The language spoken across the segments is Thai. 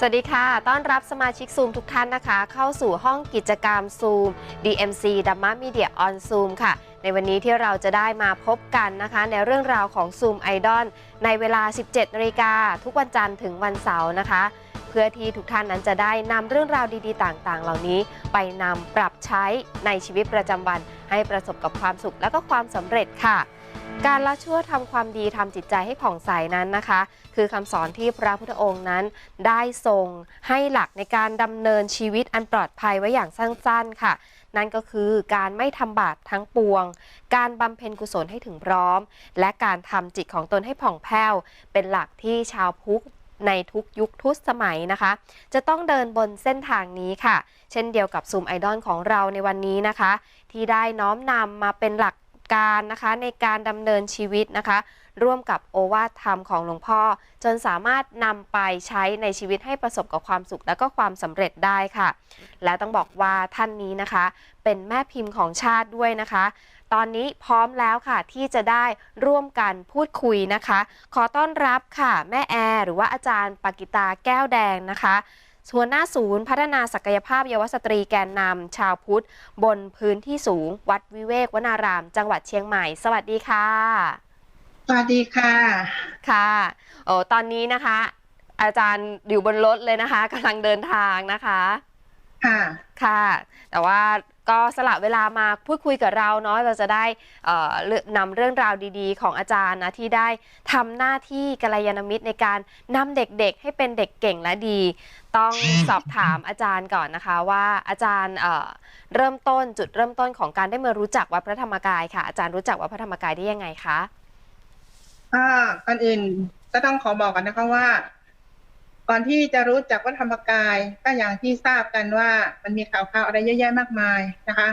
สวัสดีค่ะ ต้อนรับสมาชิกซูมทุกท่านนะคะ เข้าสู่ห้องกิจกรรมซูม DMC d a m m a Media on Zoom ค่ะ ในวันนี้ที่เราจะได้มาพบกันนะคะ ในเรื่องราวของ Zoom Idol ในเวลา 17นาฬิกาทุกวันจันทร์ถึงวันเสาร์นะคะ เพื่อที่ทุกท่านนั้นจะได้นำเรื่องราวดีๆ ต่างๆ เหล่านี้ไปนำปรับใช้ในชีวิตประจำวัน ให้ประสบกับความสุขและก็ความสำเร็จค่ะ การละชั่วทำความดีทำจิตใจให้ผ่องใสนั้นนะคะ คือคำสอนที่พระพุทธองค์นั้นได้ทรงให้หลักในการดำเนินชีวิตอันปลอดภัยไว้อย่างสั้นๆค่ะ นั่นก็คือการไม่ทำบาปทั้งปวง การบำเพ็ญกุศลให้ถึงพร้อม และการทำจิตของตนให้ผ่องแผ้ว เป็นหลักที่ชาวพุทธในทุกยุคทุกสมัยนะคะ จะต้องเดินบนเส้นทางนี้ค่ะ เช่นเดียวกับซูมไอดอลของเราในวันนี้นะคะ ที่ได้น้อมนำมาเป็นหลัก การนะคะ ในการดำเนินชีวิตนะคะ ร่วมกับโอวาทธรรมของหลวงพ่อ จนสามารถนำไปใช้ในชีวิตให้ประสบกับความสุขและก็ความสำเร็จได้ค่ะ และต้องบอกว่าท่านนี้นะคะ เป็นแม่พิมพ์ของชาติด้วยนะคะ ตอนนี้พร้อมแล้วค่ะที่จะได้ร่วมกันพูดคุยนะคะ ขอต้อนรับค่ะ แม่แอร์หรือว่าอาจารย์ปากิตาแก้วแดงนะคะ หัวหน้าศูนย์พัฒนาศักยภาพเยาวสตรีแกนนำชาวพุทธ บนพื้นที่สูง วัดวิเวกวนาราม จังหวัดเชียงใหม่ สวัสดีค่ะ สวัสดีค่ะ ค่ะโอ้ตอนนี้นะคะ อาจารย์อยู่บนรถเลยนะคะกำลังเดินทางนะคะ ค่ะค่ะ แต่ว่าก็สละเวลามาพูดคุยกับเราเนาะเราจะได้เอ่อเลือกนำเรื่องราวดีๆ ของอาจารย์นะที่ได้ทำหน้าที่กัลยาณมิตรในการนำเด็กๆ ให้เป็นเด็กเก่งและดี ต้องสอบถามอาจารย์ก่อนนะคะ ว่าอาจารย์เอ่อเริ่มต้นจุดเริ่มต้นของการได้มารู้จักวัดพระธรรมกายค่ะ อาจารย์รู้จักวัดพระธรรมกายได้ยังไงคะก็ก่อนอื่นก็ต้องขอบอกกันนะคะว่า ก่อนที่จะรู้จักวัดธรรมกาย ก็อย่างที่ทราบกันว่ามันมีข่าวข่าวอะไรเยอะแยะมากมายนะคะ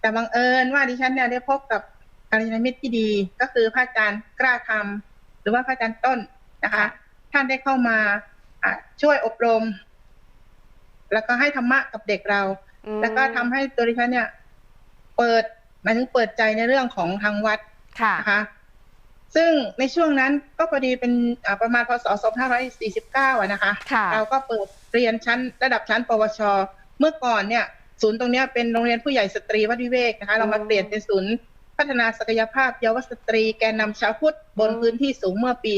แต่บังเอิญว่าดิฉันเนี่ยได้พบกับกัลยาณมิตรที่ดี ก็คือพระอาจารย์กล้าทำหรือว่าพระอาจารย์ต้นนะคะ ท่านได้เข้ามาอะช่วยอบรม แล้วก็ให้ธรรมะกับเด็กเราอืมแล้วก็ทำให้ตัวดิฉันเนี่ย เปิดหมายถึงเปิดใจในเรื่องของทางวัดค่ะนะคะ ซึ่งในช่วงนั้นก็พอดีเป็นอ่าประมาณพศ 2549อะนะคะค่ะเราก็เปิดเรียนชั้นระดับชั้น ปวช เมื่อก่อนเนี่ย ศูนย์ตรงเนี้ยเป็นโรงเรียนผู้ใหญ่สตรีวัดวิเวกนะคะ เรามาอืมเปลี่ยนเป็นศูนย์พัฒนาศักยภาพเยาวสตรีแกนนำชาวพุทธบนอืมพื้นที่สูงเมื่อปี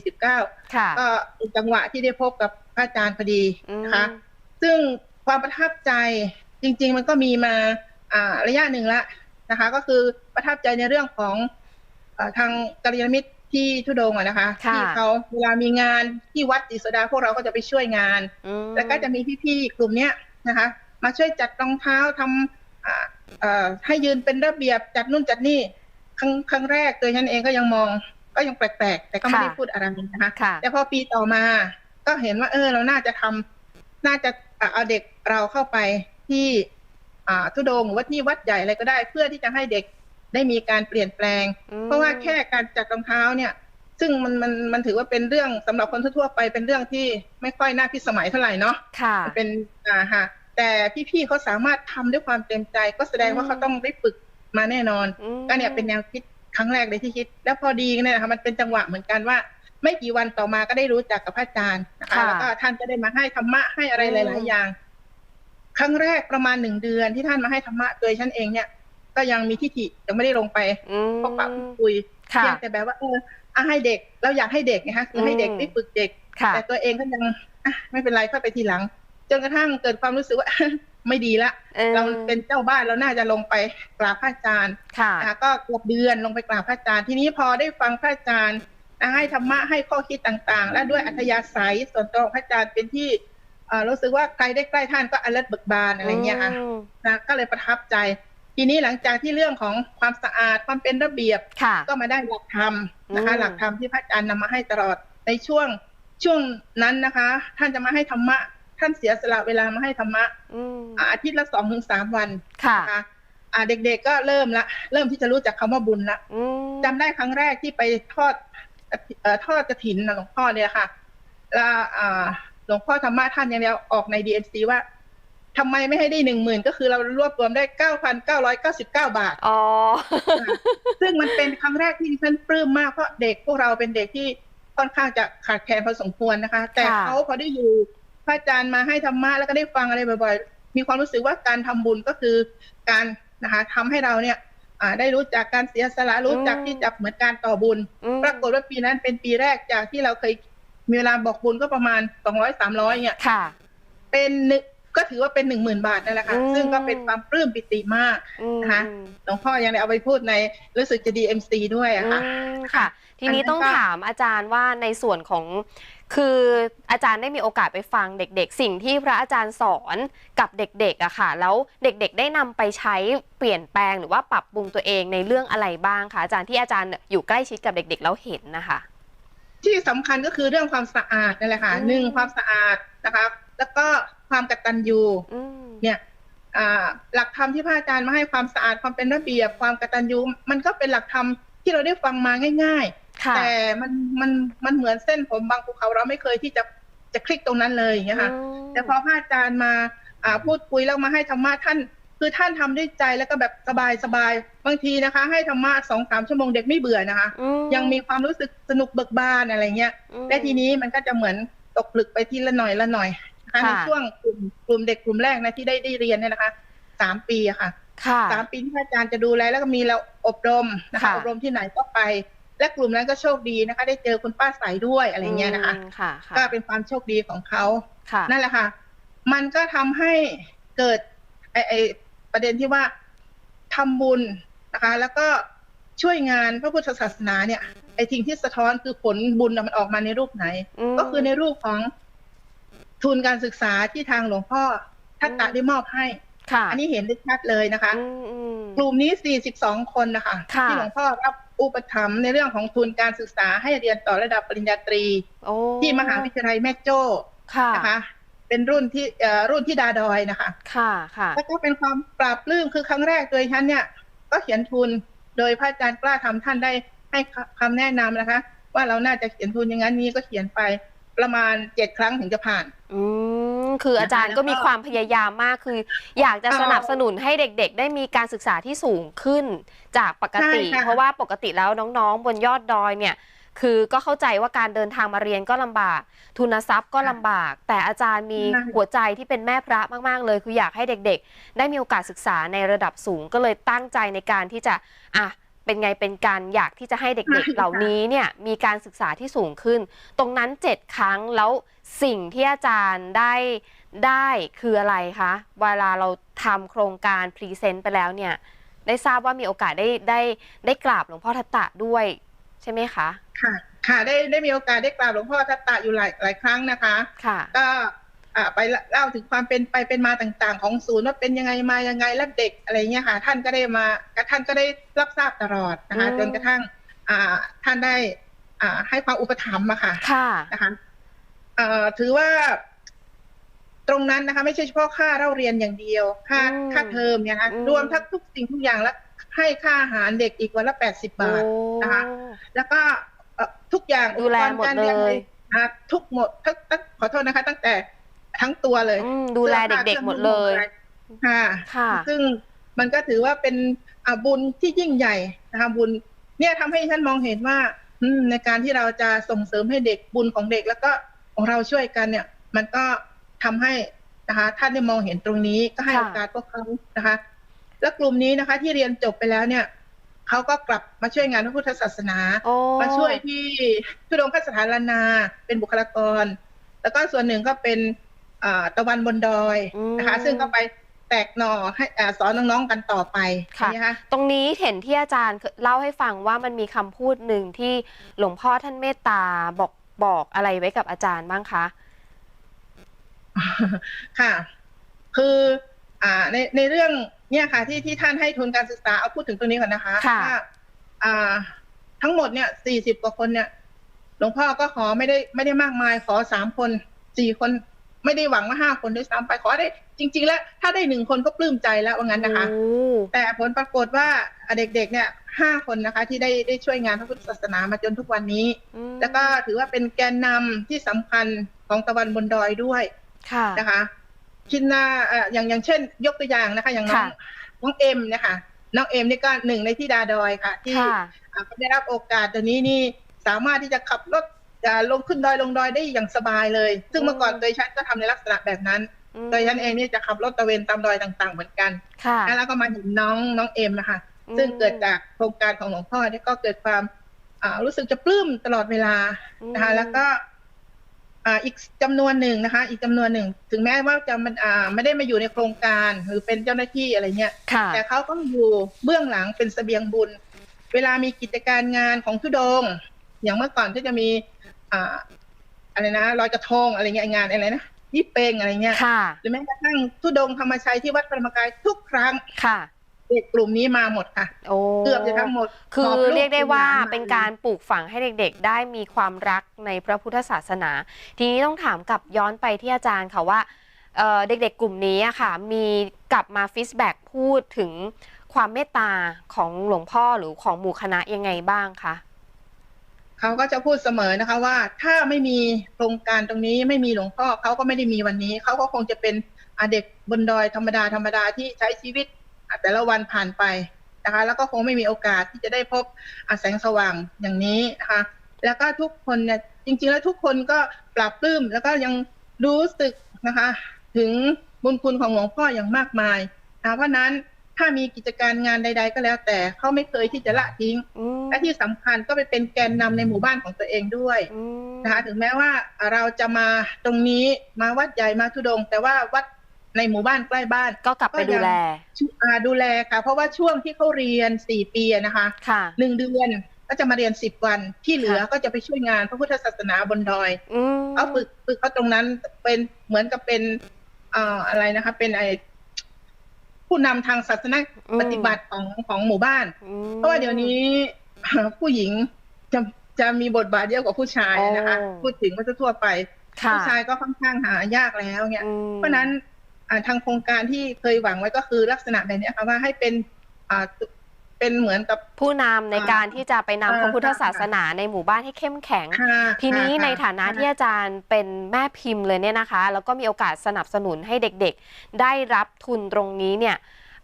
2549ค่ะก็เป็นจังหวะที่ได้พบกับพระอาจารย์พอดีนะคะอืมซึ่งความประทับใจจริง ๆ มันก็มีมาอ่าระยะหนึ่งละนะคะ ก็คือประทับใจในเรื่องของเออ ทางกัลยาณมิตรที่ทุดงค์อะนะคะค่ะที่เขาเวลามีงานที่วัดศรีสดาพวกเราก็จะไปช่วยงานอืมแล้วก็จะมีพี่ๆกลุ่มเนี้ยนะคะ มาช่วยจัดรองเท้าทำอ่าเอ่อให้ยืนเป็นระเบียบจัดนู่นจัดนี่ครั้งครั้งแรกตัวฉันเองก็ยังมอง ก็ยังแปลกๆ แต่ก็ไม่ได้พูดอะไรนะคะค่ะแต่พอปีต่อมา ก็เห็นว่า เออ เราน่าจะทำน่าจะอะเอาเด็กเราเข้าไปที่อ่าทุดงค์หรือว่าที่วัดใหญ่อะไรก็ได้ เพื่อที่จะให้เด็ก ได้มีการเปลี่ยนแปลงอืมเพราะว่าแค่การจัดรองเท้าเนี่ย ซึ่งมันมันมันถือว่าเป็นเรื่องสำหรับคนทั่วๆไปเป็นเรื่องที่ไม่ค่อยน่าพิสมัยเท่าไหร่เนาะค่ะมันเป็นอ่าฮะแต่พี่ๆเขาสามารถทำด้วยความเต็มใจ ก็แสดงว่าอืมเขาต้องได้ฝึกมาแน่นอนอืมก็เนี่ยเป็นแนวคิดครั้งแรกเลยที่คิด แล้วพอดีเนี่ยนะคะมันเป็นจังหวะเหมือนกันว่า ไม่กี่วันต่อมาก็ได้รู้จักกับพระอาจารย์นะคะค่ะแล้วก็ท่านก็ได้มาให้ธรรมะให้อะไรอืมหลาย ๆ อย่าง ครั้งแรกประมาณหนึ่งเดือนที่ท่านมาให้ธรรมะโดยฉันเองเนี่ย ก็ยังมีทิฏฐิยังไม่ได้ลงไปอืมพบปะพูดคุยค่ะเพียงแต่แบบว่าเอออะให้เด็กเราอยากให้เด็กนะคะคือให้เด็กอืมได้ฝึกเด็กค่ะแต่ตัวเองก็ยังอะไม่เป็นไรค่อยไปทีหลังจนกระทั่งเกิดความรู้สึกว่าไม่ดีละออเราเป็นเจ้าบ้านเราน่าจะลงไปกราบพระอาจารย์ค่ะนะคะก็เกือบเดือนลงไปกราบพระอาจารย์ ทีนี้พอได้ฟังพระอาจารย์นะให้ธรรมะให้ข้อคิดต่างๆ และด้วยอัธยาศัยส่วนตัวของพระอาจารย์เป็นที่เอ่อรู้สึกว่าใครได้ใกล้ท่านก็อเลิศเบิกบานอะไรเงี้ยค่ะมนะก็เลยประทับใจ ทีนี้หลังจากที่เรื่องของความสะอาดความเป็นระเบียบค่ะก็มาได้หลักธรรมนะคะอืมหลักธรรมที่พระอาจารย์นำมาให้ตลอดในช่วงช่วงนั้นนะคะ ท่านจะมาให้ธรรมะ ท่านเสียสละเวลามาให้ธรรมะอืมอ่าอาทิตย์ละสองถึงสามวันค่ะนะคะอ่าเด็กๆก็เริ่มละเริ่มที่จะรู้จักคำว่าบุญละอืมจำได้ครั้งแรกที่ไปทอดเอ่อทอดกระถินนะหลวงพ่อเนี่ยค่ะ แล้วอ่าหลวงพ่อธรรมะท่านยังเดียวออกใน DMC ว่า ทำไมไม่ให้ได้หนึ่งหมื่นก็คือเรารวบรวมได้เก้าพันเก้าร้อยเก้าสิบเก้าบาท อ๋อ ซึ่งมันเป็นครั้งแรกที่ดิฉันปลื้มมากเพราะเด็กพวกเราเป็นเด็กที่ค่อนข้างจะขาดแคลนพอสมควรนะคะ แต่ค่ะเขาพอได้อยู่พระอาจารย์มาให้ธรรมะแล้วก็ได้ฟังอะไรบ่อยๆ มีความรู้สึกว่าการทำบุญก็คือการนะคะทำให้เราเนี่ยอ่าได้รู้จักการเสียสละรู้จักอืมที่จะเหมือนการต่อบุญอืมปรากฏว่าปีนั้นเป็นปีแรกจากที่เราเคยมีเวลาบอกบุญก็ประมาณสองร้อยสามร้อยเนี่ยค่ะเป็นหนึ่ง ก็ถือว่าเป็นหนึ่งหมื่นบาทนั่นแหละค่ะอืมซึ่งก็เป็นความปลื้มปิติมากอืมนะคะหลวงพ่อยังได้เอาไปพูดในรู้สึกจะ DMC ด้วยอะค่ะอืมค่ะ ทีนี้อันนั้นต้องก็ถามอาจารย์ว่าในส่วนของคืออาจารย์ได้มีโอกาสไปฟังเด็กๆ สิ่งที่พระอาจารย์สอนกับเด็กๆอะค่ะ แล้วเด็กๆ ได้นำไปใช้เปลี่ยนแปลงหรือว่าปรับปรุงตัวเองในเรื่องอะไรบ้างคะอาจารย์ที่อาจารย์อยู่ใกล้ชิดกับเด็กๆ แล้วเห็นนะคะ ที่สำคัญก็คือเรื่องความสะอาดนั่นแหละค่ะอืมหนึ่งความสะอาดนะคะ แล้วก็ ความกตัญญูอืมเนี่ยอ่าหลักธรรมที่พระอาจารย์มาให้ความสะอาดความเป็นระเบียบความกตัญญูมันก็เป็นหลักธรรมที่เราได้ฟังมาง่ายค่ะๆแต่มันมันมันเหมือนเส้นผมบางภูเขาเราไม่เคยที่จะจะคลิกตรงนั้นเลยอย่างเงี้ยค่ะอืมแต่พอพระอาจารย์มาอ่าพูดคุยแล้วมาให้ธรรมะท่าน คือท่านทำด้วยใจแล้วก็แบบสบายสบายบางทีนะคะ ให้ธรรมะสองสามชั่วโมงเด็กไม่เบื่อนะคะอืยังมีความรู้สึกสนุกเบิกบานอะไรเงี้ยอืมและทีนี้มันก็จะเหมือนตกผลึกไปทีละหน่อยละหน่อย นะคะค่ะในช่วงกลุ่มกลุ่มเด็กกลุ่มแรกนะที่ได้ได้เรียนเนี่ยนะคะสามปีอะค่ะค่ะสามปีที่อาจารย์จะดูแลแล้วก็มีเราอบรมนะคะค่ะอบรมที่ไหนก็ไป และกลุ่มนั้นก็โชคดีนะคะ ได้เจอคุณป้าใสด้วยอะไรเงี้ยนะคะอืมค่ะค่ะก็เป็นความโชคดีของเขาค่ะนั่นแหละค่ะ มันก็ทำให้เกิดไอไอประเด็นที่ว่าทำบุญนะคะ แล้วก็ช่วยงานพระพุทธศาสนาเนี่ยไอทิ้งที่สะท้อนคือผลบุญน่ะมันออกมาในรูปไหนมก็คือในรูปของ ทุนการศึกษาที่ทางหลวงพ่อทัตตะอืมได้มอบให้ ค่ะอันนี้เห็นได้ชัดเลยนะคะอืมอืม กลุ่มนี้ 42 คนนะคะ ค่ะ ที่หลวงพ่อรับอุปถัมภ์ในเรื่องของทุนการศึกษาให้เรียนต่อระดับปริญญาตรี โอ้ที่มหาวิทยาลัยแม่โจ้ค่ะ นะคะ เป็นรุ่นที่เอ่อรุ่นที่ดาดอยนะคะ ค่ะ ค่ะ แล้วก็เป็นความปราบปลื้มคือครั้งแรกโดยฉันเนี่ย ก็เขียนทุนโดยพระอาจารย์กล้าทำท่านได้ให้คำแนะนำนะคะ ว่าเราน่าจะเขียนทุนอย่างนั้นนี้ก็เขียนไป ประมาณเจ็ดครั้งถึงจะผ่าน อืมคืออาจารย์นะคะก็มีความพยายามมากคือ อยากจะเอ่อสนับสนุนให้เด็กๆ ได้มีการศึกษาที่สูงขึ้นจากปกติ ใช่ค่ะ เพราะว่าปกติแล้วน้องๆ บนยอดดอยเนี่ย คือก็เข้าใจว่าการเดินทางมาเรียนก็ลำบาก ทุนทรัพย์ก็ลำบาก แต่อาจารย์มีใช่หัวใจที่เป็นแม่พระมากๆ เลย คืออยากให้เด็กๆ ได้มีโอกาสศึกษาในระดับสูงก็เลยตั้งใจในการที่จะอะ เป็นไงเป็นการอยากที่จะให้เด็กๆ เหล่านี้เนี่ยมีการศึกษาที่สูงขึ้น ตรงนั้นเจ็ดครั้งแล้วสิ่งที่อาจารย์ได้ได้คืออะไรคะเวลาเราทำโครงการพรีเซนต์ไปแล้วเนี่ยได้ทราบว่ามีโอกาสได้ได้ได้กราบหลวงพ่อทัตตะด้วยใช่ไหมคะ ค่ะ ค่ะ ได้ได้มีโอกาสได้กราบหลวงพ่อทัตตะอยู่หลายหลายครั้งนะคะ ค่ะ ก็อ่า ไปเล่าถึงความเป็นไปเป็นมาต่างๆ ของศูนย์ว่าเป็นยังไงมายังไงและเด็กอะไรเงี้ยค่ะ ท่านก็ได้มาท่านก็ได้รับทราบตลอดนะคะอืมจนกระทั่งอ่าท่านได้อ่าให้ความอุปถัมภ์มาค่ะค่ะนะคะเอ่อถือว่าตรงนั้นนะคะ ไม่ใช่เฉพาะค่าเราเรียนอย่างเดียว ค่าอืมค่าเทอมเนี่ยนะคะอืมรวมทั้งทุกสิ่งทุกอย่างแล้วให้ค่าอาหารเด็กอีกวันละแปดสิบบาทนะคะ แล้วก็เอ่อทุกอย่างดูแลอุปกรณ์หมดการรีนเลยอะทุกหมดทั้งทั้งขอโทษนะคะ ตั้งแต่ ทั้งตัวเลยอืมดูแลเด็กๆหมดเลยค่ะค่ะ ซึ่งมันก็ถือว่าเป็นอะบุญที่ยิ่งใหญ่นะคะบุญ เนี่ยทำให้ฉันมองเห็นว่าอืมในการที่เราจะส่งเสริมให้เด็กบุญของเด็ก แล้วก็ของเราช่วยกันเนี่ย มันก็ทำให้นะคะท่านได้มองเห็นตรงนี้ก็ให้ค่ะโอกาสพวกเขานะคะ แล้วกลุ่มนี้นะคะ ที่เรียนจบไปแล้วเนี่ยเขาก็กลับมาช่วยงานพระพุทธศาสนาโอ้มาช่วยที่ทุดงคสถานลานา เป็นบุคลากร แล้วก็ส่วนหนึ่งก็เป็นอ่า ตะวันบนดอยนะคะ ซึ่งก็ไปแตกหน่อให้อ่าสอนน้องๆกันต่อไปค่ะนะคะตรงนี้เห็นที่อาจารย์เล่าให้ฟังว่ามันมีคำพูดหนึ่งที่หลวงพ่อท่านเมตตาบอกบอกอะไรไว้กับอาจารย์บ้างคะค่ะ คืออ่าในในเรื่องเนี่ยค่ะ ที่ที่ท่านให้ทุนการศึกษาเอาพูดถึงตรงนี้ก่อนนะคะค่ะว่าอ่า ทั้งหมดเนี่ยสี่สิบกว่าคนเนี่ย หลวงพ่อก็ขอไม่ได้ไม่ได้มากมายขอสามคนสี่คน ไม่ได้หวังว่าห้าคนด้วยซ้ำไปขอได้จริง ๆ แล้วถ้าได้หนึ่งคนก็ปลื้มใจแล้วว่างั้นนะคะโอ้แต่ผลปรากฏว่าเด็กๆเนี่ยห้าคนนะคะ ที่ได้ได้ช่วยงานพระพุทธศาสนามาจนทุกวันนี้อืมแล้วก็ถือว่าเป็นแกนนำที่สำคัญของตะวันบนดอยด้วยค่ะนะคะคิดหน้าเอ่ออย่างอย่างเช่น ยกตัวอย่างนะคะ อย่างน้องค่ะน้องเอ็มเนะคะน้องเอ็มนี่ก็หนึ่งในที่ดาดอยค่ะ ที่ค่ะอ่าได้รับโอกาสตัวนี้นี่สามารถที่จะขับรถ จะลงขึ้นดอยลงดอยได้อย่างสบายเลย ซึ่งเมื่อก่อนอืมโดยฉันก็ทำในลักษณะแบบนั้นอืมโดยฉันเองนี่จะขับรถตระเวนตามดอยต่างๆ เหมือนกันค่ะแล้วก็มาเห็นน้องน้องเอ็มนะคะอืมซึ่งเกิดจากโครงการของหลวงพ่อเนี่ยก็เกิดความอ่ารู้สึกจะปลื้มตลอดเวลานะคะ แล้วก็อ่าอีกจำนวนหนึ่งนะคะ อีกจำนวนหนึ่ง ถึงแม้ว่าจะมันอ่าไม่ได้มาอยู่ในโครงการหรือเป็นเจ้าหน้าที่อะไรเงี้ยค่ะแต่เขาก็อยู่เบื้องหลังเป็นเสบียงบุญ เวลามีกิจการงานของทุดงค์อย่างเมื่อก่อนก็จะมี อ่าอะไรนะลอยกระทงอะไรเงี้ยงานอะไรนะยี่เปงอะไรเงี้ยค่ะหรือแม้กระทั่งทุดงค์ธรรมชัยที่วัดพระธรรมกายทุกครั้งค่ะเด็กกลุ่มนี้มาหมดค่ะโอ้เกือบจะทั้งหมด คือหบลูเรียกได้ว่าหลมเป็นการปลูกฝังให้เด็กๆ ได้มีความรักในพระพุทธศาสนา ทีนี้ต้องถามกลับย้อนไปที่อาจารย์ค่ะว่าเอ่อเด็กๆ กลุ่มนี้อะค่ะ มีกลับมาฟีดแบ็กพูดถึงความเมตตาของหลวงพ่อหรือของหมู่คณะยังไงบ้างคะ เขาก็จะพูดเสมอนะคะว่า ถ้าไม่มีโครงการตรงนี้ไม่มีหลวงพ่อเขาก็ไม่ได้มีวันนี้ เขาก็คงจะเป็นเด็กบนดอยธรรมดาธรรมดาที่ใช้ชีวิตแต่ละวันผ่านไปนะคะ แล้วก็คงไม่มีโอกาสที่จะได้พบแสงสว่างอย่างนี้นะคะแล้วก็ทุกคนเนี่ยจริงๆแล้วทุกคนก็ปรับปลื้มแล้วก็ยังรู้สึกนะคะ ถึงบุญคุณของหลวงพ่ออย่างมากมายนะเพราะนั้น ถ้ามีกิจการงานใด ๆ ก็แล้ว แต่เขาไม่เคยที่จะละทิ้งอืมและที่สำคัญก็ไปเป็นแกนนำในหมู่บ้านของตัวเองด้วยอืมนะคะถึงแม้ว่าเราจะมาตรงนี้มาวัดใหญ่มาทุดงค์แต่ว่าวัดในหมู่บ้านใกล้บ้าน ก็กลับไปดูแลชุอ่าดูแลค่ะ เพราะว่าช่วงที่เขาเรียนสี่ปีอะนะคะค่ะหนึ่งเดือนก็จะมาเรียนสิบวันที่เหลือค่ะก็จะไปช่วยงานพระพุทธศาสนาบนดอยอืมเขาฝึกฝึกเขาตรงนั้นเป็นเหมือนกับเป็นเอ่ออะไรนะคะ เป็นไอ ผู้นำทางศาสนาปฏิบัติของของหมู่บ้านอืมเพราะว่าเดี๋ยวนี้ผู้หญิงจะจะมีบทบาทเยอะกว่าผู้ชายนะคะโอ้พูดถึงก็ทั่วๆไปค่ะผู้ชายก็ค่อนข้างหายากแล้วเนี่ยอืมเพราะฉะนั้นอ่าทางโครงการที่เคยหวังไว้ก็คือลักษณะแบบเนี้ยค่ะว่าให้เป็นอ่า เป็นเหมือนกับ ผู้นำในการที่จะไปนำอ่าพระพุทธศาสนาในหมู่บ้านให้เข้มแข็งค่ะทีนี้ค่ะในฐานะค่ที่อาจารย์เป็นแม่พิมพ์เลยเนี่ยนะคะ แล้วก็มีโอกาสสนับสนุนให้เด็กๆ ได้รับทุนตรงนี้เนี่ย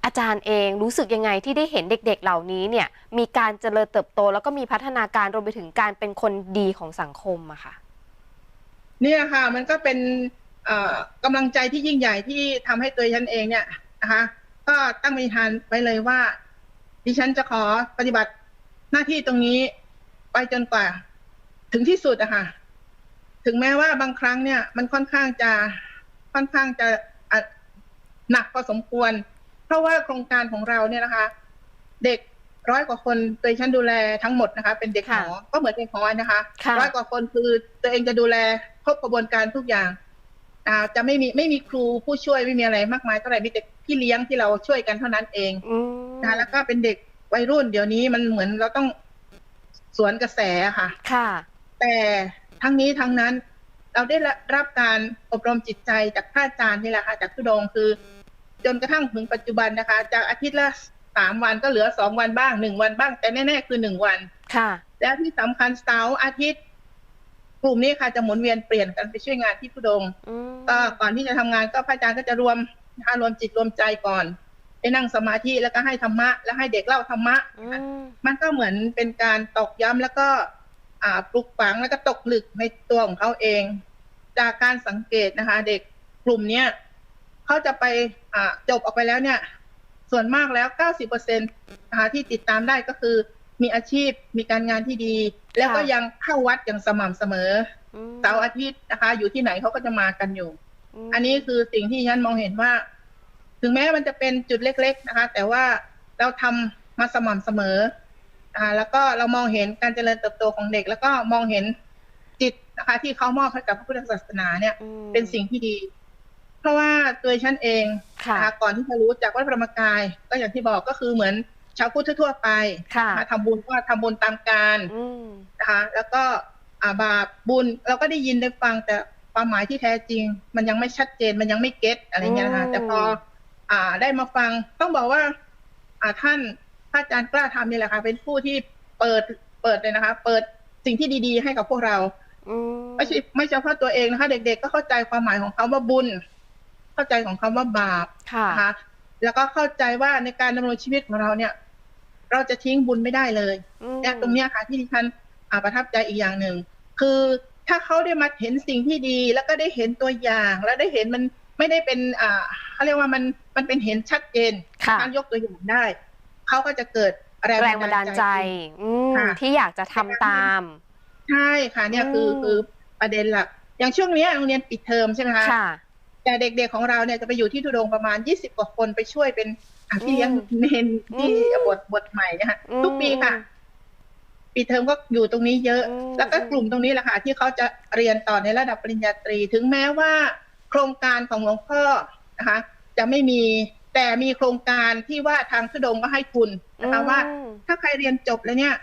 อาจารย์เองรู้สึกยังไงที่ได้เห็นเด็กๆ เหล่านี้เนี่ยมีการเจริญเติบโต แล้วก็มีพัฒนาการรวมไปถึงการเป็นคนดีของสังคมอะค่ะ เนี่ยค่ะ มันก็เป็นเอ่อกำลังใจที่ยิ่งใหญ่ที่ทำให้ตัวฉันเองเนี่ยนะคะ ก็ตั้งปณิธานไว้เลยว่า ดิฉันจะขอปฏิบัติหน้าที่ตรงนี้ไปจนกว่า ถึงที่สุดอะค่ะ ถึงแม้ว่าบางครั้งเนี่ย มันค่อนข้างจะค่อนข้างจะอะหนักพอสมควร เพราะว่าโครงการของเราเนี่ยนะคะ เด็กร้อยกว่าคนตัวฉันดูแลทั้งหมดนะคะ เป็นเด็กหมอก็เหมือนเด็กหมอนะคะค่ะร้อยกว่าคนคือตัวเองจะดูแลครบกระบวนการทุกอย่างอ่าจะไม่มีไม่มีครูผู้ช่วยไม่มีอะไรมากมายเท่าไหร่มีแต่พี่เลี้ยงที่เราช่วยกันเท่านั้นเองอืม นะคะแล้วก็เป็นเด็กวัยรุ่นเดี๋ยวนี้มันเหมือนเราต้องสวนกระแสอะค่ะ ค่ะ แต่ทั้งนี้ทั้งนั้น เราได้รับการอบรมจิตใจจากท่านอาจารย์นี่แหละค่ะ จากทุดงค์คือ จนกระทั่งถึงปัจจุบันนะคะ จากอาทิตย์ละสามวันก็เหลือสองวันบ้างหนึ่งวันบ้าง แต่แน่ ๆ คือหนึ่งวัน ค่ะ แล้วที่สำคัญเสาร์อาทิตย์กลุ่มนี้ค่ะจะหมุนเวียนเปลี่ยนกันไปช่วยงานที่ทุดงค์อืมก็ก่อนที่จะทำงานก็พระอาจารย์ก็จะรวมนะคะรวมจิตรวมใจก่อน ไปนั่งสมาธิแล้วก็ให้ธรรมะ แล้วให้เด็กเล่าธรรมะอืมมันก็เหมือนเป็นการตอกย้ำแล้วก็อ่าปลุกฝังแล้วก็ตกหลึกในตัวของเขาเอง จากการสังเกตนะคะ เด็กกลุ่มเนี้ยเขาจะไปอ่าจบออกไปแล้วเนี่ย ส่วนมากแล้ว90เปอร์เซ็นต์นะคะที่ติดตามได้ก็คือ มีอาชีพมีการงานที่ดี แล้วก็ยังเข้าวัดอย่างสม่ำเสมอมเสาร์อาทิตย์นะคะ อยู่ที่ไหนเขาก็จะมากันอยู่มอันนี้คือสิ่งที่ฉันมองเห็นว่า ถึงแม้มันจะเป็นจุดเล็ก ๆนะคะ แต่ว่าเราทำมาสม่ำเสมออ่าแล้วก็เรามองเห็นการเจริญเติบโตของเด็ก แล้วก็มองเห็นจิตนะคะ ที่เขามอบให้กับพระพุทธศาสนาเนี่ยอืมเป็นสิ่งที่ดี เพราะว่าตัวฉันเองค่ะนะคะก่อนที่จะรู้จากวัดพระธรรมกาย ก็อย่างที่บอกก็คือเหมือนชาวพุทธทั่วๆไปค่ะนะคะทำบุญก็ทำบุญตามการอืมนะคะแล้วก็อ่าบาปบุญเราก็ได้ยินได้ฟังแต่ความหมายที่แท้จริง มันยังไม่ชัดเจนมันยังไม่เก็ตอะไรเงี้ยนะคะอืมแต่พอ อ่าได้มาฟัง ต้องบอกว่า อ่าท่านพระอาจารย์กล้าทำนี่แหละค่ะเป็นผู้ที่เปิดเปิดเลยนะคะ เปิดสิ่งที่ดีๆ ให้กับพวกเราอืมไม่ใช่ไม่เฉพาะตัวเองนะคะ เด็ก ๆ ก็เข้าใจความหมายของคำว่าบุญ เข้าใจของคำว่าบาปค่ะนะคะแล้วก็เข้าใจว่าในการดำรงชีวิตของเราเนี่ย เราจะทิ้งบุญไม่ได้เลยอืมเนี่ยตรงเนี้ยค่ะ ที่ดิฉันอ่าประทับใจอีกอย่างหนึ่งคือถ้าเขาได้มาเห็นสิ่งที่ดี แล้วก็ได้เห็นตัวอย่าง แล้วได้เห็นมันไม่ได้เป็น อ่าเขาเรียกว่ามัน มันเป็นเห็นชัดเจนค่ะการยกตัวอย่างได้ เขาก็จะเกิดแรงแรงบันดาลใจอืมค่ะที่อยากจะทำตาม ใช่ค่ะ เนี่ยคืออืมคือประเด็นหลัก อย่างช่วงเนี้ยโรงเรียนปิดเทอมใช่ไหมคะค่ะแต่เด็กๆของเราเนี่ยจะไปอยู่ที่ทุดงค์ประมาณ 20 กว่าคนไปช่วยเป็นอะพี่เลี้ยงอืมเนนที่อืมบทบทใหม่เนี่ยค่ะอืมทุกปีค่ะปิดเทอมก็อยู่ตรงนี้เยอะอืมแล้วก็กลุ่มตรงนี้แหละค่ะที่เขาจะเรียนต่อในระดับปริญญาตรี ถึงแม้ว่า โครงการของหลวงพ่อนะคะ จะไม่มีแต่มีโครงการที่ว่าทางทุดงค์ก็ให้ทุนนะคะว่าอืมถ้าใครเรียนจบแล้วเนี่ย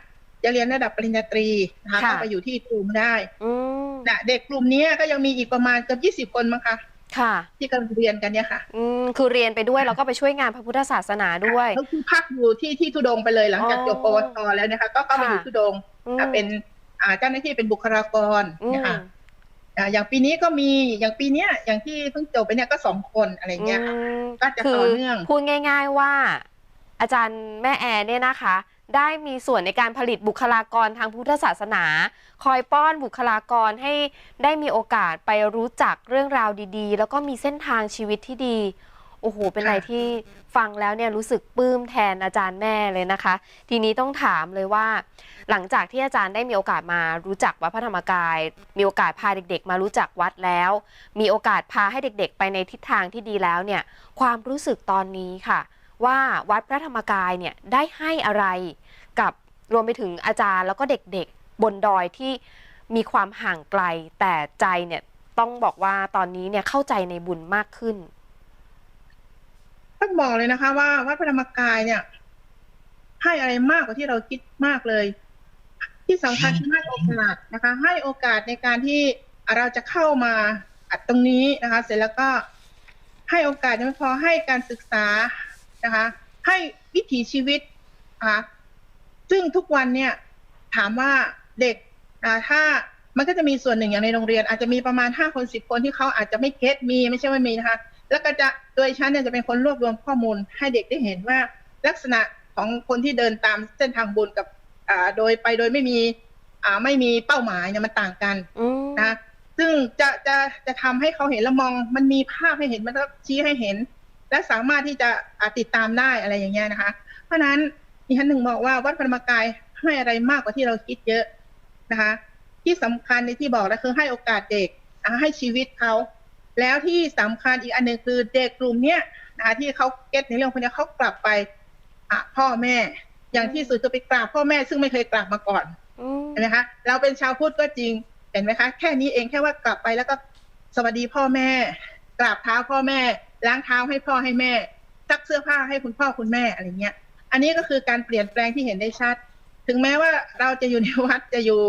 จะเรียนระดับปริญญาตรีนะคะค่ะก็ไปอยู่ที่กลุ่มได้อืมนะเด็กกลุ่มนี้ก็ยังมีอีกประมาณเกือบยี่สิบคนมั้งคะค่ะ ที่กำลังเรียนกันเนี่ยค่ะ อืมคือเรียนไปด้วยแล้วก็ไปช่วยงานพระพุทธศาสนาด้วยก็คือพักอยู่ที่ที่ทุดงค์ไปเลยหลังจากอ๋อจบปวชแล้วนะคะ ก็ก็ไปอยู่ค่ะทุดงค์อืมอะเป็นอ่าเจ้าหน้าที่เป็นบุคลากรอืมนะคะ อ่าอย่างปีนี้ก็มีอย่างปีเนี้ยอย่างที่เพิ่งจบไปเนี่ยก็สองคนอะไรเงี้ยค่ะอืมก็จะคืต่อเนื่องพูดง่าย ๆว่า อาจารย์แม่แอร์เนี่ยนะคะ ได้มีส่วนในการผลิตบุคลากรทางพุทธศาสนา คอยป้อนบุคลากรให้ได้มีโอกาสไปรู้จักเรื่องราวดี ๆ แล้วก็มีเส้นทางชีวิตที่ดีโอ้โห เป็นอะไรที่ฟังแล้วเนี่ยรู้สึกปลื้มแทนอาจารย์แม่เลยนะคะ ทีนี้ต้องถามเลยว่า หลังจากที่อาจารย์ได้มีโอกาสมารู้จักวัดพระธรรมกาย มีโอกาสพาเด็กๆ มารู้จักวัดแล้ว มีโอกาสพาให้เด็กๆ ไปในทิศทางที่ดีแล้วเนี่ยความรู้สึกตอนนี้ค่ะ ว่าวัดพระธรรมกายเนี่ยได้ให้อะไรกับรวมไปถึงอาจารย์แล้วก็เด็กๆบนดอยที่มีความห่างไกลแต่ใจเนี่ยต้องบอกว่าตอนนี้เนี่ยเข้าใจในบุญมากขึ้น ต้องบอกเลยนะคะ ว่าวัดพระธรรมกายเนี่ย ให้อะไรมากกว่าที่เราคิดมากเลย ที่สำคัญคือให้โอกาสนะคะ ให้โอกาสในการที่เราจะเข้ามาอัดตรงนี้นะคะ เสร็จแล้วก็ให้โอกาสยังไม่พอให้การศึกษานะคะ ให้วิถีชีวิตนะคะซึ่งทุกวันเนี่ย ถามว่าเด็กถ้ามันก็จะมีส่วนหนึ่งอย่างในโรงเรียน อาจจะมีประมาณห้าคนสิบคนที่เขาอาจจะไม่เก็ตมีไม่ใช่ว่ามีนะคะ แล้วก็จะโดยฉันเนี่ยจะเป็นคนรวบรวมข้อมูลให้เด็กได้เห็นว่า ลักษณะของคนที่เดินตามเส้นทางบุญกับอ่าโดยไปโดยไม่มีอ่าไม่มีเป้าหมายเนี่ยมันต่างกันนะซึ่งจะจะจะทำให้เขาเห็นแล้วมองมันมีภาพให้เห็นมันก็ชี้ให้เห็น และสามารถที่จะติดตามได้อะไรอย่างเงี้ยนะคะ เพราะฉะนั้นดิฉันถึงบอกว่าวัดพระธรรมกายให้อะไรมากกว่าที่เราคิดเยอะนะคะ ที่สำคัญในที่บอกแล้วคือให้โอกาสเด็กให้ชีวิตเขา แล้วที่สำคัญอีกอันหนึ่งคือเด็กกลุ่มเนี้ยนะคะที่เขาเก็ตในเรื่องพวกเนี้ยเขากลับไปอะพ่อแม่ อย่างที่สุดคือไปกราบพ่อแม่ซึ่งไม่เคยกราบมาก่อนอืมเห็นไหมคะเราเป็นชาวพุทธก็จริงเห็นไหมคะ แค่นี้เองแค่ว่ากลับไปแล้วก็สวัสดีพ่อแม่ กราบเท้าพ่อแม่ ล้างเท้าให้พ่อให้แม่ซักเสื้อผ้าให้คุณพ่อคุณแม่อะไรเงี้ย อันนี้ก็คือการเปลี่ยนแปลงที่เห็นได้ชัด ถึงแม้ว่าเราจะอยู่ในวัดจะอยู่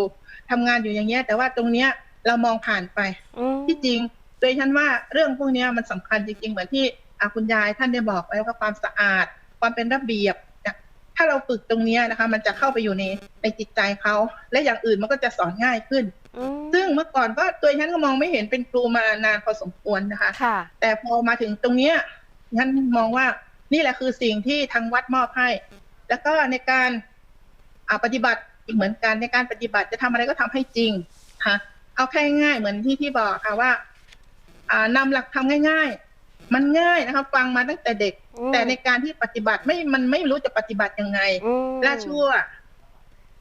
ทำงานอยู่อย่างเงี้ย แต่ว่าตรงเนี้ยเรามองผ่านไปอืมที่จริง โดยฉันว่าเรื่องพวกเนี้ยมันสำคัญจริงๆ เหมือนที่อะคุณยายท่านได้บอกไว้ว่าความสะอาด ความเป็นระเบียบเนี่ยถ้าเราฝึกตรงเนี้ยนะคะ มันจะเข้าไปอยู่ในในจิตใจเขา และอย่างอื่นมันก็จะสอนง่ายขึ้นอืมซึ่งเมื่อก่อนก็ตัวฉันก็มองไม่เห็นเป็นครูมานานพอสมควรนะคะค่ะแต่พอมาถึงตรงเนี้ยฉันมองว่านี่แหละคือสิ่งที่ทางวัดมอบให้ แล้วก็ในการอ่าปฏิบัติอีกเหมือนกันในการปฏิบัติจะทำอะไรก็ทำให้จริงค่ะเอาแค่ง่ายๆเหมือนที่ที่บอกค่ะว่าอ่า นำหลักทำง่าย ๆ มันง่ายนะคะฟังมาตั้งแต่เด็กอืมแต่ในการที่ปฏิบัติไม่มันไม่รู้จะปฏิบัติยังไงอืมละชั่ว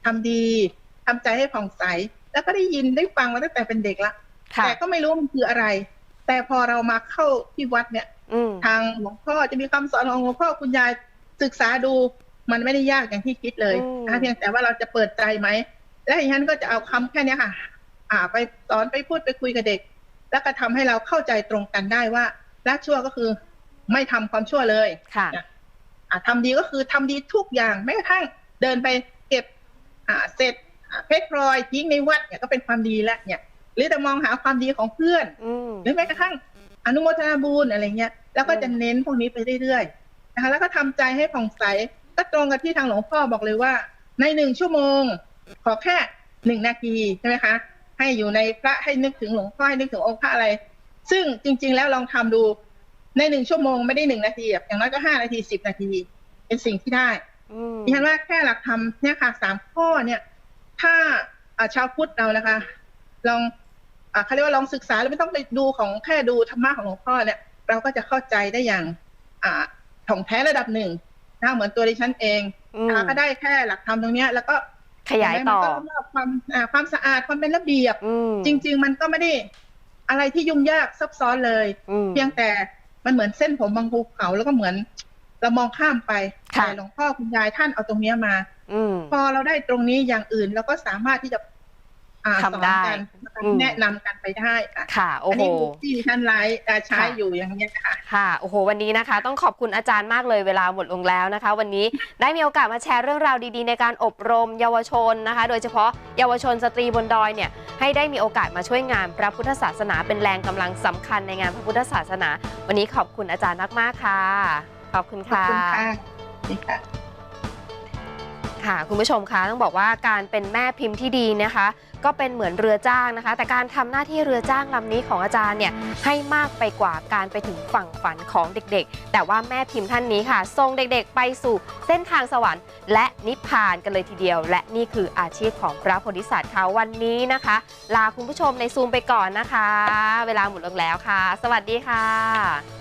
ทำดีทำใจให้ผ่องใส แล้วก็ได้ยินได้ฟังมาตั้งแต่เป็นเด็กละค่ะแต่ก็ไม่รู้ว่ามันคืออะไร แต่พอเรามาเข้าที่วัดเนี่ยอืมทางหลวงพ่อจะมีคำสอนของหลวงพ่อคุณยายศึกษาดูมันไม่ได้ยากอย่างที่คิดเลยอืมนะคะเพียงแต่ว่าเราจะเปิดใจไหม และอย่างนั้นก็จะเอาคำแค่เนี้ยค่ะ อ่า ไปสอนไปพูดไปคุยกับเด็ก แล้วก็ทำให้เราเข้าใจตรงกันได้ว่าละชั่วก็คือ ไม่ทำความชั่วเลยค่ะอ่าทำดีก็คือทำดีทุกอย่างแม้กระทั่งเดินไปเก็บอ่าเศษอ่าเพชรพลอยทิ้งในวัดเนี่ยก็เป็นความดีแล้วเนี่ย หรือจะมองหาความดีของเพื่อนอืมหรือแม้กระทั่งอนุโมทนาบุญอะไรเงี้ยแล้วก็จะเน้นพวกนี้ไปเรื่อยๆนะคะ แล้วก็ทำใจให้ผ่องใสก็ตรงกับที่ทางหลวงพ่อบอกเลยว่า ในหนึ่งชั่วโมง ขอแค่หนึ่งนาทีใช่ไหมคะ ให้อยู่ในพระให้นึกถึงหลวงพ่อให้นึกถึงองค์พระอะไร ซึ่งจริง ๆ แล้วลองทำดูในหนึ่งชั่วโมงไม่ได้หนึ่งนาทีอะอย่างน้อยก็ห้านาทีสิบนาที เป็นสิ่งที่ได้อืมดิฉันว่าแค่หลักธรรมเนี่ยค่ะสามข้อเนี่ย ถ้าอ่าชาวพุทธเรานะคะ ลองอ่าเขาเรียกว่าลองศึกษาแล้วไม่ต้องไปดูของแค่ดูธรรมะของหลวงพ่อเนี่ย เราก็จะเข้าใจได้อย่างอ่าถ่องแท้ระดับหนึ่งนะเหมือนตัวดิฉันเองอืมนะคะก็ได้แค่หลักธรรมตรงเนี้ยแล้วก็ ขยายต่อมันก็เรื่องความอ่าความสะอาดความเป็นระเบียบอืมจริง ๆ มันก็ไม่ได้อะไรที่ยุ่งยากซับซ้อนเลยอืมเพียงแต่มันเหมือนเส้นผมบางภูเขาแล้วก็เหมือนเรามองข้ามไปค่ะแต่หลวงพ่อคุณยายท่านเอาตรงเนี้ยมาอืมพอเราได้ตรงนี้อย่างอื่นเราก็สามารถที่จะอ่าทำได้สอนกันอืม แนะนำกันไปได้ค่ะค่ะโอ้อันโหนี้ที่ดิฉันไลฟ์อ่าใช้ค่ะอยู่อย่างเงี้ยค่ะค่ะโอ้โห วันนี้นะคะ ต้องขอบคุณอาจารย์มากเลยเวลาหมดลงแล้วนะคะ วันนี้ได้มีโอกาสมาแชร์เรื่องราวดีๆ ในการอบรมเยาวชนนะคะ โดยเฉพาะเยาวชนสตรีบนดอยเนี่ยให้ได้มีโอกาสมาช่วยงานพระพุทธศาสนาเป็นแรงกำลังสำคัญในงานพระพุทธศาสนา วันนี้ขอบคุณอาจารย์มากๆค่ะ ขอบคุณขอบค่ะคุณค่ะนี่ค่ะค่ะคุณผู้ชมคะต้องบอกว่าการเป็นแม่พิมพ์ที่ดีนะคะก็เป็นเหมือนเรือจ้างนะคะ แต่การทำหน้าที่เรือจ้างลำนี้ของอาจารย์เนี่ยให้มากไปกว่าการไปถึงฝั่งฝันของเด็กๆ แต่ว่าแม่พิมพ์ท่านนี้ค่ะส่งเด็กๆ ไปสู่เส้นทางสวรรค์ และนิพพานกันเลยทีเดียว และนี่คืออาชีพของพระโพธิสัตว์ค่ะวันนี้นะคะ ลาคุณผู้ชมในซูมไปก่อนนะคะ เวลาหมดลงแล้วค่ะ สวัสดีค่ะ